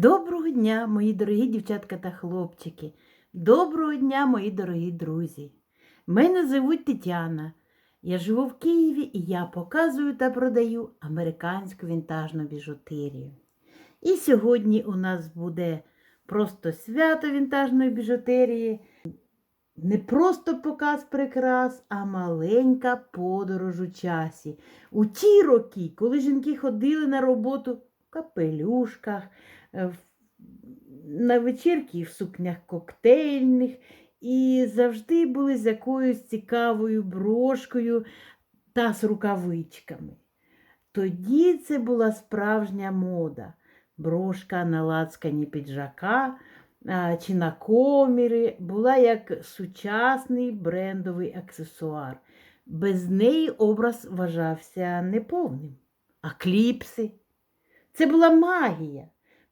Доброго дня, мої дорогі дівчатка та хлопчики. Доброго дня, мої дорогі друзі. Мене звуть Тетяна. Я живу в Києві і я показую та продаю американську вінтажну біжутерію. І сьогодні у нас буде просто свято вінтажної біжутерії. Не просто показ прикрас, а маленька подорож у часі. У ті роки, коли жінки ходили на роботу в капелюшках, на вечірки в сукнях коктейльних і завжди були з якоюсь цікавою брошкою та з рукавичками. Тоді це була справжня мода. Брошка на лацкані піджака чи на комірі була як сучасний брендовий аксесуар. Без неї образ вважався неповним. А кліпси це була магія.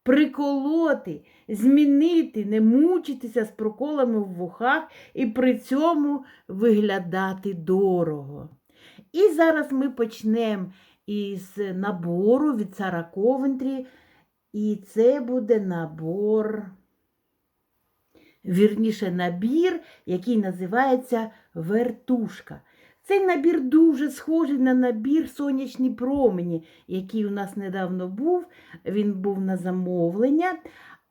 Приколоти, змінити, не мучитися з проколами в вухах і при цьому виглядати дорого. І зараз ми почнемо із набору від Сара Ковентрі. І це буде набор, вірніше, набір, який називається вертушка. Цей набір дуже схожий на набір сонячні промені, який у нас недавно був. Він був на замовлення,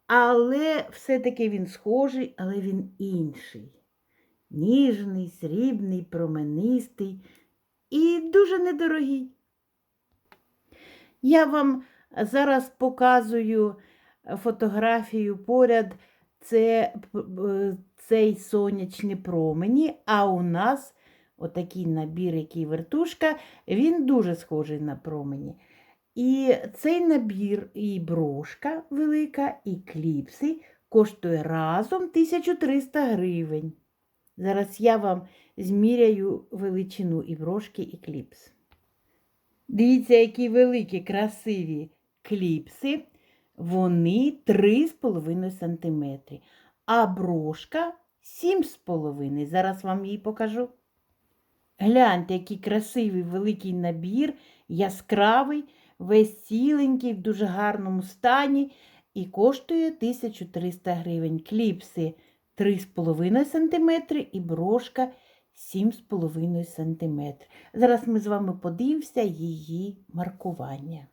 але все-таки він схожий, але він інший. Ніжний, срібний, променистий і дуже недорогий. Я вам зараз показую фотографію поряд. Це цей сонячні промені, а у нас отакий набір, який вертушка, він дуже схожий на промені. І цей набір і брошка велика, і кліпси коштує разом 1300 гривень. Зараз я вам зміряю величину і брошки, і кліпс. Дивіться, які великі, красиві кліпси. Вони 3,5 см, а брошка 7,5 Зараз вам її покажу. Гляньте, який красивий великий набір, яскравий, весь ціленький, в дуже гарному стані і коштує 1300 гривень. Кліпси 3,5 см і брошка 7,5 см. Зараз ми з вами подивимося її маркування.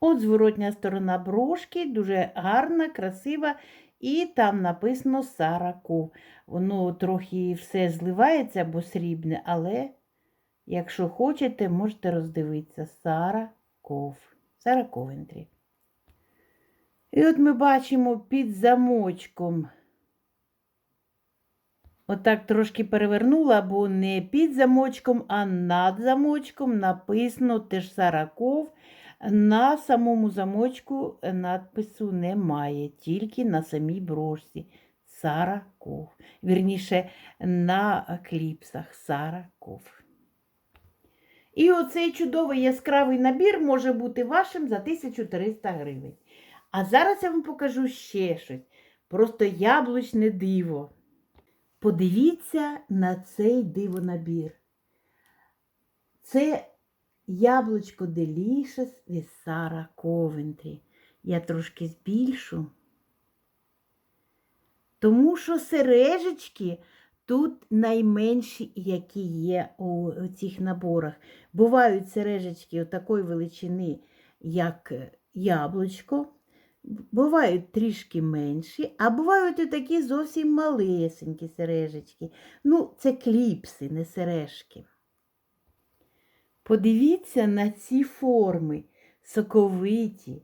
От зворотня сторона брошки, дуже гарна, красива, і там написано Сараку. Воно трохи все зливається, бо срібне, але якщо хочете, можете роздивитися Сара Ков. Сара Ковентрі. І от ми бачимо під замочком. Отак трошки перевернула, бо не під замочком, а над замочком написано теж Сараков. На самому замочку надпису немає, тільки на самій брошці Сараков. Вірніше, на кліпсах Сараков. І оцей чудовий яскравий набір може бути вашим за 1300 гривень. А зараз я вам покажу ще щось. Просто яблучне диво. Подивіться на цей дивонабір. Це яблучко Delicious від Сара Ковентрі. Я трошки збільшу. Тому що сережечки тут найменші, які є у цих наборах. Бувають сережечки такої величини, як яблучко. Бувають трішки менші, а бувають і такі зовсім малесенькі сережечки. Ну, це кліпси, не сережки. Подивіться на ці форми, соковиті,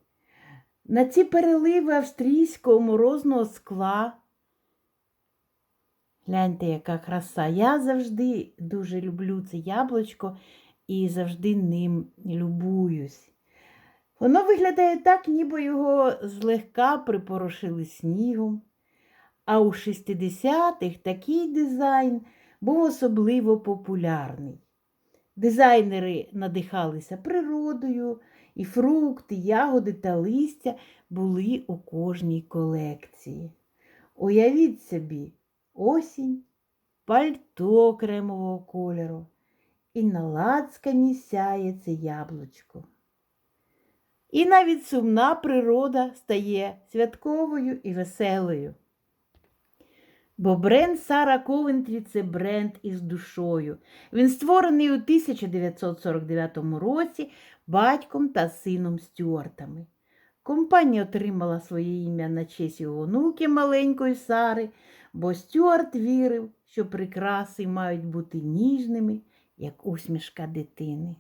на ці переливи австрійського морозного скла. Гляньте, яка краса. Я завжди дуже люблю це яблучко і завжди ним любуюсь. Воно виглядає так, ніби його злегка припорошили снігом. А у 60-х такий дизайн був особливо популярний. Дизайнери надихалися природою, і фрукти, ягоди та листя були у кожній колекції. Уявіть собі, осінь, пальто кремового кольору, і на лацкані сяє це яблучко. І навіть сумна природа стає святковою і веселою. Бо бренд Сара Ковентрі це бренд із душою. Він створений у 1949 році батьком та сином Стюартами. Компанія отримала своє ім'я на честь його онуки маленької Сари, бо Стюарт вірив, що прикраси мають бути ніжними, як усмішка дитини.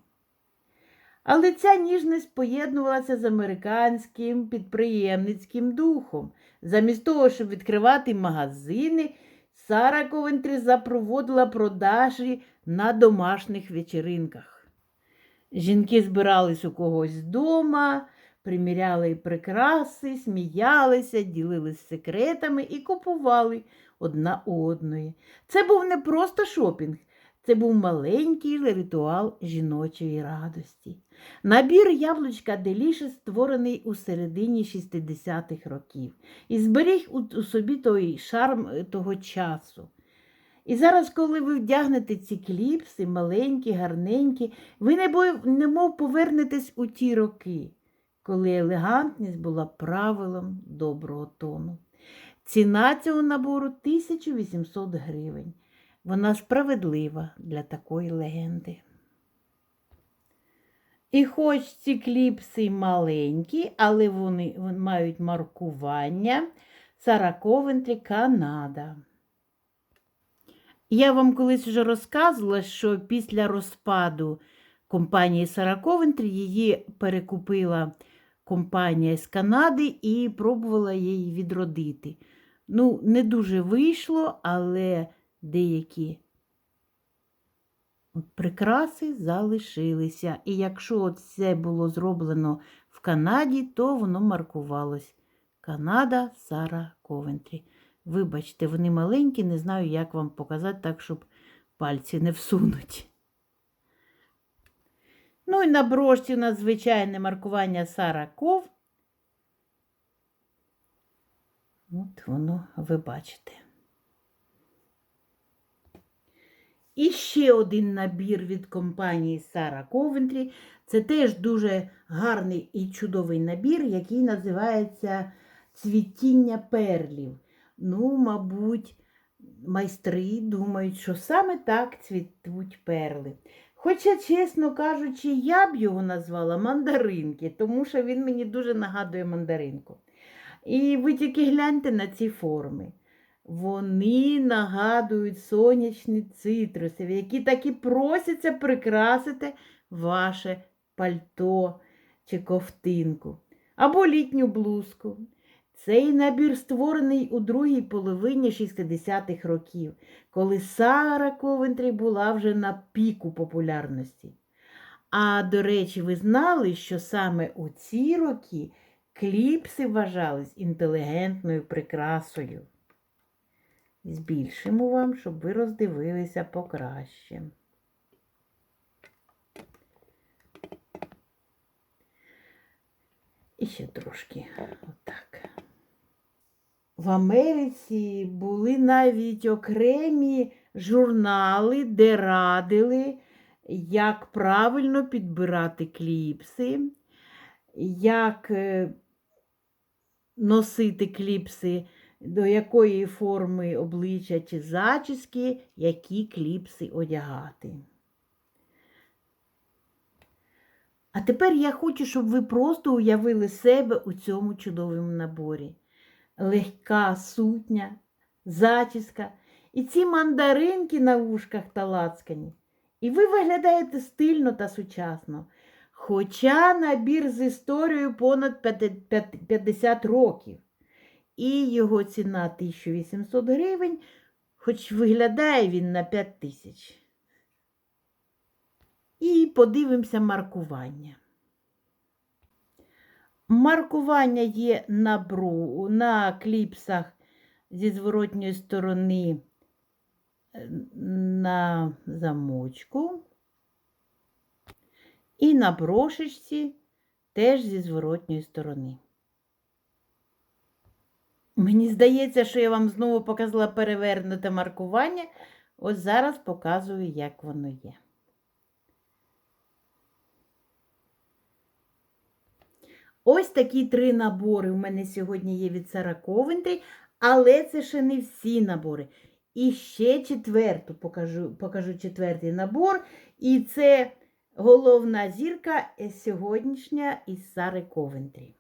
Але ця ніжність поєднувалася з американським підприємницьким духом. Замість того, щоб відкривати магазини, Сара Ковентрі запроводила продажі на домашніх вечеринках. Жінки збирались у когось вдома, приміряли прикраси, сміялися, ділились секретами і купували одна у одної. Це був не просто шопінг, це був маленький ритуал жіночої радості. Набір яблучка Деліше створений у середині 60-х років і зберіг у, собі той шарм е, того часу. І зараз, коли ви вдягнете ці кліпси, маленькі, гарненькі, ви немов повернетесь у ті роки, коли елегантність була правилом доброго тону. Ціна цього набору 1800 гривень. Вона справедлива для такої легенди. І хоч ці кліпси маленькі, але вони, мають маркування Сара Ковентрі Канада. Я вам колись вже розказувала, що після розпаду компанії Сара Ковентрі її перекупила компанія з Канади і пробувала її відродити. Ну, не дуже вийшло, але деякі прикраси залишилися. І якщо це було зроблено в Канаді, то воно маркувалось Канада Сара Ковентрі. Вибачте, вони маленькі, не знаю, як вам показати так, щоб пальці не всунуть. Ну і на брошці у нас звичайне маркування Сара Ков. От воно ви бачите. І ще один набір від компанії Сара Ковентрі. Це теж дуже гарний і чудовий набір, який називається Цвітіння перлів. Ну, мабуть, майстри думають, що саме так цвітуть перли. Хоча, чесно кажучи, я б його назвала мандаринки, тому що він мені дуже нагадує мандаринку. І ви тільки гляньте на ці форми. Вони нагадують сонячні цитруси, які так і просяться прикрасити ваше пальто чи ковтинку або літню блузку. Цей набір створений у другій половині 60-х років, коли Сара Ковентрі була вже на піку популярності. А до речі, ви знали, що саме у ці роки кліпси вважались інтелігентною прикрасою. Збільшимо вам, щоб ви роздивилися покраще. І ще трошки отак. В Америці були навіть окремі журнали, де радили, як правильно підбирати кліпси, як е, носити кліпси, до якої форми обличчя чи зачіски, які кліпси одягати. А тепер я хочу, щоб ви просто уявили себе у цьому чудовому наборі. Легка сутня, зачіска і ці мандаринки на вушках та лацкані. І ви виглядаєте стильно та сучасно. Хоча набір з історією понад 50 років. І його ціна 1800 гривень, хоч виглядає він на 5 тисяч. І подивимося маркування. Маркування є на бру, на кліпсах зі зворотньої сторони е, на замочку. І на брошечці теж зі зворотньої сторони. Мені здається, що я вам знову показала перевернуте маркування. Ось зараз показую, як воно є. Ось такі три набори у мене сьогодні є від Сара Ковентрі, але це ще не всі набори. І ще четверту покажу, покажу четвертий набор. І це головна зірка е, сьогоднішня із Сари Ковентрі.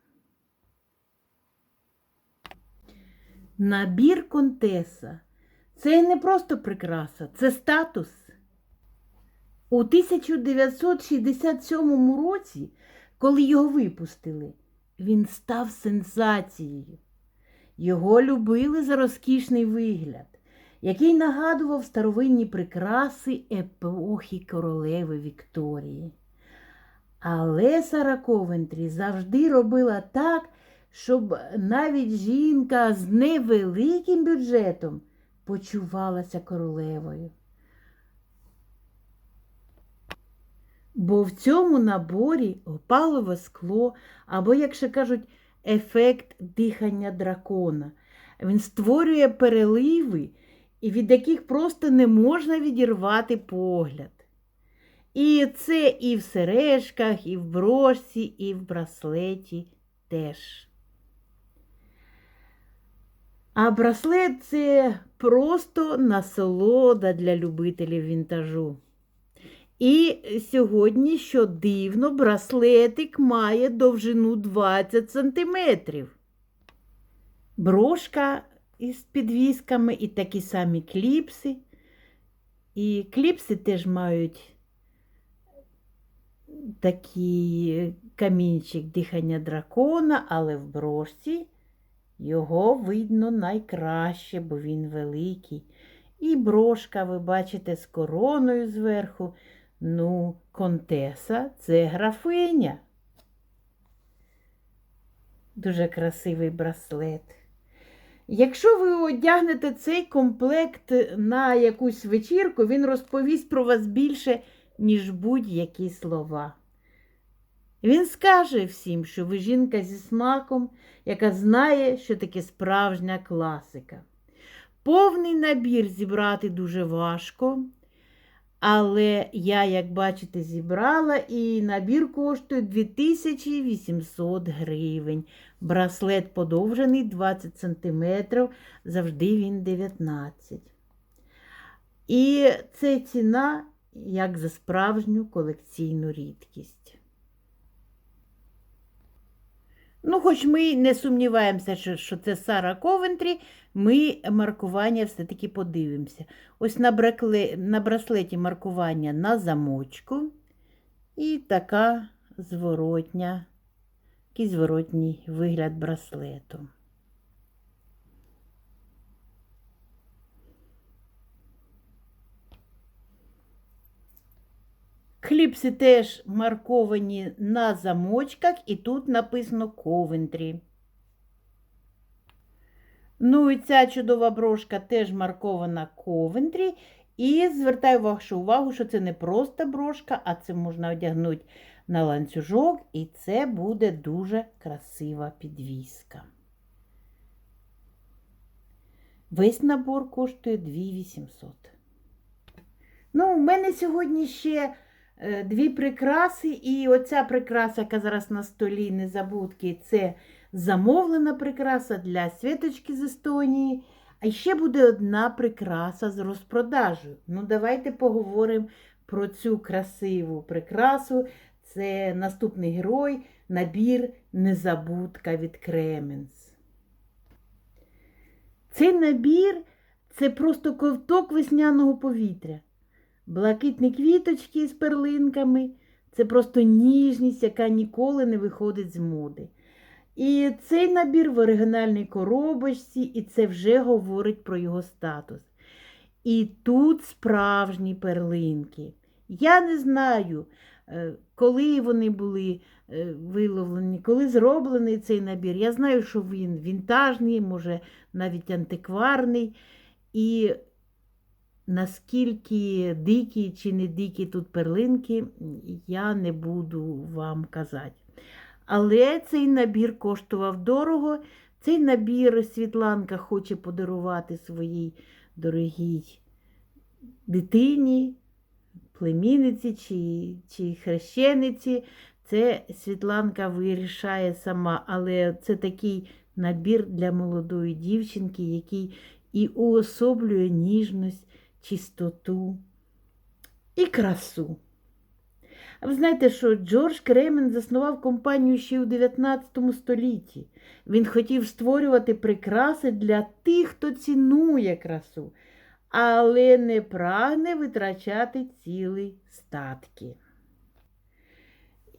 Набір Контеса. Це не просто прикраса, це статус. У 1967 році, коли його випустили, він став сенсацією. Його любили за розкішний вигляд, який нагадував старовинні прикраси епохи королеви Вікторії. Але Сара Ковентрі завжди робила так, щоб навіть жінка з невеликим бюджетом почувалася королевою. Бо в цьому наборі опалове скло, або, як ще кажуть, ефект дихання дракона. Він створює переливи, від яких просто не можна відірвати погляд. І це і в сережках, і в брошці, і в браслеті теж. А браслет це просто насолода для любителів вінтажу. І сьогодні, що дивно, браслетик має довжину 20 см. Брошка із підвісками і такі самі кліпси. І кліпси теж мають такий камінчик дихання дракона, але в брошці його видно найкраще, бо він великий. І брошка, ви бачите, з короною зверху. Ну, контеса це графиня. Дуже красивий браслет. Якщо ви одягнете цей комплект на якусь вечірку, він розповість про вас більше, ніж будь-які слова. Він скаже всім, що ви жінка зі смаком, яка знає, що таке справжня класика. Повний набір зібрати дуже важко, але я, як бачите, зібрала і набір коштує 2800 гривень. Браслет подовжений 20 см, завжди він 19 І це ціна, як за справжню колекційну рідкість. Ну, хоч ми не сумніваємося, що, що це Сара Ковентрі, ми маркування все-таки подивимося. Ось на, на браслеті маркування на замочку і така зворотня, такий зворотній вигляд браслету. Кліпси теж марковані на замочках, і тут написано Ковентрі. Ну і ця чудова брошка теж маркована Ковентрі. І звертаю вашу увагу, що це не просто брошка, а це можна одягнути на ланцюжок, і це буде дуже красива підвіска. Весь набор коштує 2800. Ну, у мене сьогодні ще дві прикраси, і оця прикраса, яка зараз на столі незабудки, це замовлена прикраса для світочки з Естонії. А ще буде одна прикраса з розпродажею. Ну, давайте поговоримо про цю красиву прикрасу. Це наступний герой, набір Незабудка від Кременс. Цей набір це просто ковток весняного повітря. Блакитні квіточки з перлинками це просто ніжність, яка ніколи не виходить з моди. І цей набір в оригінальній коробочці, і це вже говорить про його статус. І тут справжні перлинки. Я не знаю, е, коли вони були е, виловлені, коли зроблений цей набір. Я знаю, що він вінтажний, може навіть антикварний. І наскільки дикі чи не дикі тут перлинки, я не буду вам казати. Але цей набір коштував дорого. Цей набір Світланка хоче подарувати своїй дорогій дитині, племінниці чи, чи хрещениці. Це Світланка вирішає сама, але це такий набір для молодої дівчинки, який і уособлює ніжність, чистоту і красу. А ви знаєте, що Джордж Кремен заснував компанію ще у 19 столітті. Він хотів створювати прикраси для тих, хто цінує красу, але не прагне витрачати цілі статки.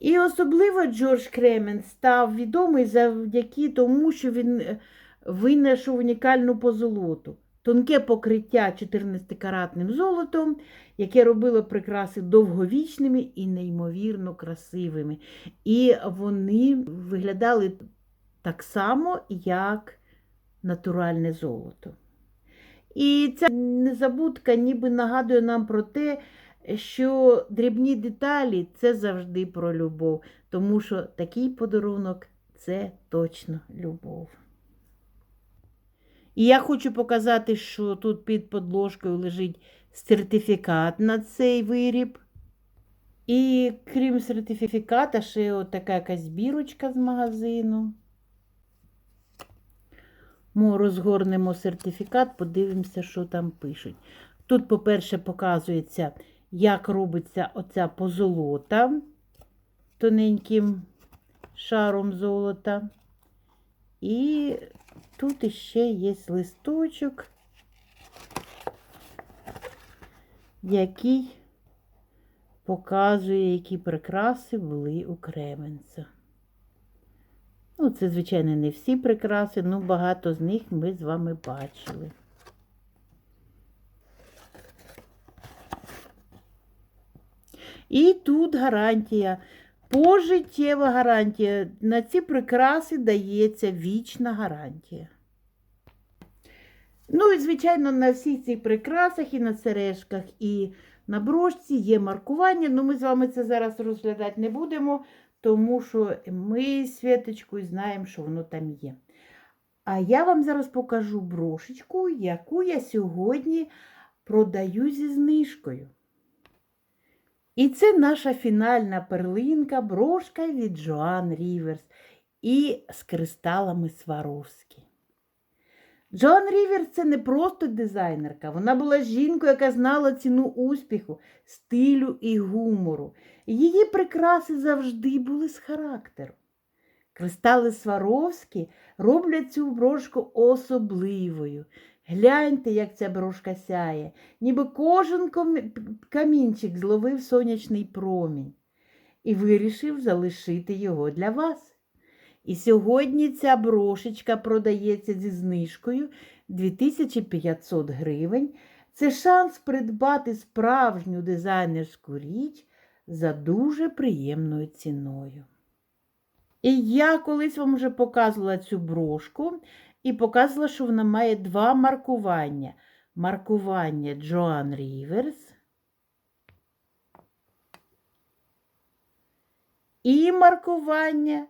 І особливо Джордж Кремен став відомий завдяки тому, що він е, винайшов унікальну позолоту. Тонке покриття 14-каратним золотом, яке робило прикраси довговічними і неймовірно красивими. І вони виглядали так само, як натуральне золото. І ця незабудка ніби нагадує нам про те, що дрібні деталі це завжди про любов, тому що такий подарунок це точно любов. І я хочу показати, що тут під подложкою лежить сертифікат на цей виріб. І крім сертифіката, ще от така якась збірочка з магазину. Ми розгорнемо сертифікат, подивимося, що там пишуть. Тут, по-перше, показується, як робиться оця позолота тоненьким шаром золота. І тут іще є листочок, який показує, які прикраси були у Кременця. Ну, це, звичайно, не всі прикраси, але багато з них ми з вами бачили. І тут гарантія, пожиттєва гарантія. На ці прикраси дається вічна гарантія. Ну і, звичайно, на всіх цих прикрасах і на сережках, і на брошці є маркування. Ну, ми з вами це зараз розглядати не будемо, тому що ми з Світочкою знаємо, що воно там є. А я вам зараз покажу брошечку, яку я сьогодні продаю зі знижкою. І це наша фінальна перлинка, брошка від Джоан Ріверс і з кристалами Сваровські. Джоан Ріверс це не просто дизайнерка, вона була жінкою, яка знала ціну успіху, стилю і гумору. Її прикраси завжди були з характеру. Кристали Сваровські роблять цю брошку особливою. Гляньте, як ця брошка сяє, ніби кожен камінчик зловив сонячний промінь і вирішив залишити його для вас. І сьогодні ця брошечка продається зі знижкою 2500 гривень. Це шанс придбати справжню дизайнерську річ за дуже приємною ціною. І я колись вам вже показувала цю брошку і показувала, що вона має два маркування. Маркування Джоан Ріверс і маркування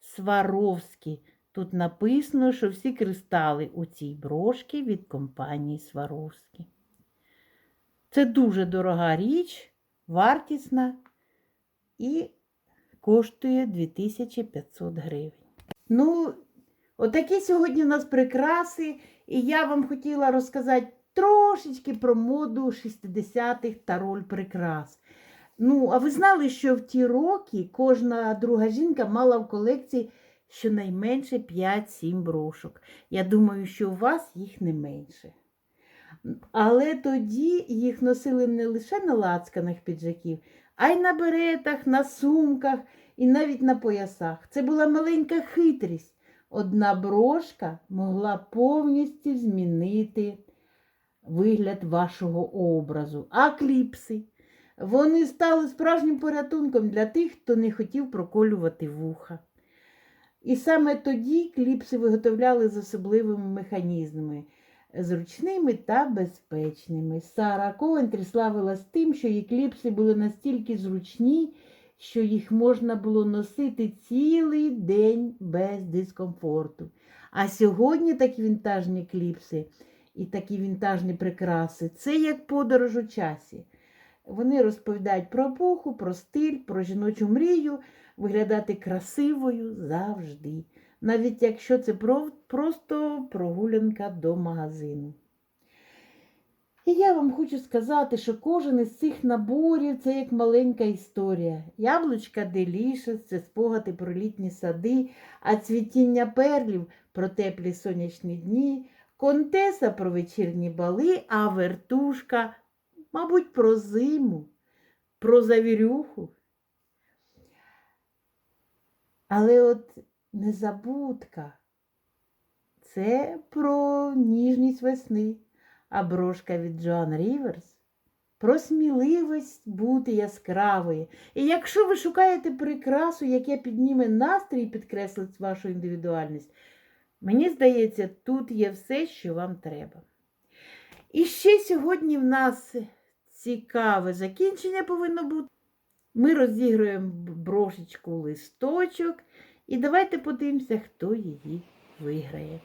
Сваровські. Тут написано, що всі кристали у цій брошці від компанії Сваровські. Це дуже дорога річ, вартісна і коштує 2500 гривень. Ну, отакі сьогодні у нас прикраси, і я вам хотіла розказати трошечки про моду 60-х та роль прикрас. Ну, а ви знали, що в ті роки кожна друга жінка мала в колекції щонайменше 5-7 брошок. Я думаю, що у вас їх не менше. Але тоді їх носили не лише на лацканах піджаків, а й на беретах, на сумках і навіть на поясах. Це була маленька хитрість. Одна брошка могла повністю змінити вигляд вашого образу. А кліпси. Вони стали справжнім порятунком для тих, хто не хотів проколювати вуха. І саме тоді кліпси виготовляли з особливими механізмами, зручними та безпечними. Сара Ковентрі славилась тим, що її кліпси були настільки зручні, що їх можна було носити цілий день без дискомфорту. А сьогодні такі вінтажні кліпси і такі вінтажні прикраси це як подорож у часі. Вони розповідають про епоху, про стиль, про жіночу мрію, виглядати красивою завжди, навіть якщо це просто прогулянка до магазину. І я вам хочу сказати, що кожен із цих наборів це як маленька історія. Яблучка Делішес це спогади про літні сади, а цвітіння перлів про теплі сонячні дні, контеса про вечірні бали, а вертушка, мабуть, про зиму, про завірюху. Але от незабудка це про ніжність весни а брошка від Джоан Ріверс про сміливість бути яскравою. І якщо ви шукаєте прикрасу, яке підніме настрій і підкреслить вашу індивідуальність, мені здається, тут є все, що вам треба. І ще сьогодні в нас цікаве закінчення повинно бути. Ми розігруємо брошечку листочок, і давайте подивимося, хто її виграє.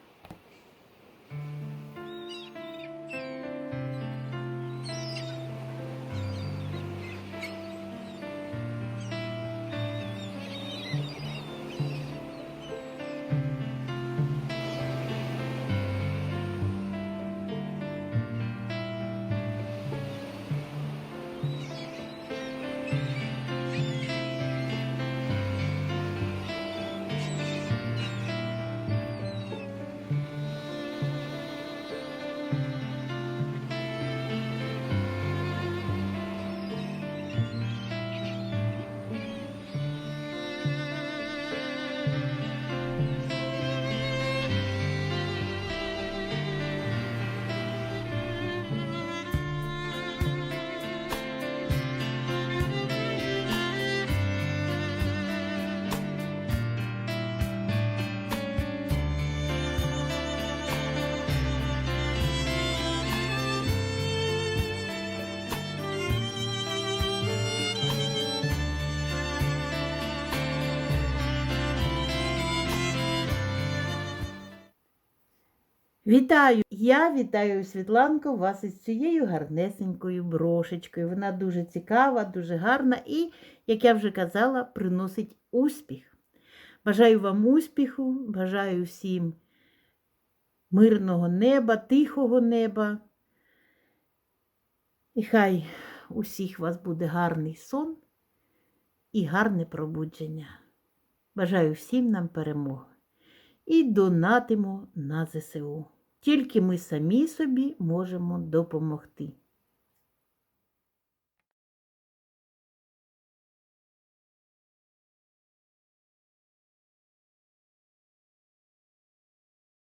Вітаю! Я вітаю Світланко вас із цією гарнесенькою брошечкою. Вона дуже цікава, дуже гарна і, як я вже казала, приносить успіх. Бажаю вам успіху, бажаю всім мирного неба, тихого неба. І хай усіх вас буде гарний сон і гарне пробудження. Бажаю всім нам перемоги і донатимо на ЗСУ. Тільки ми самі собі можемо допомогти.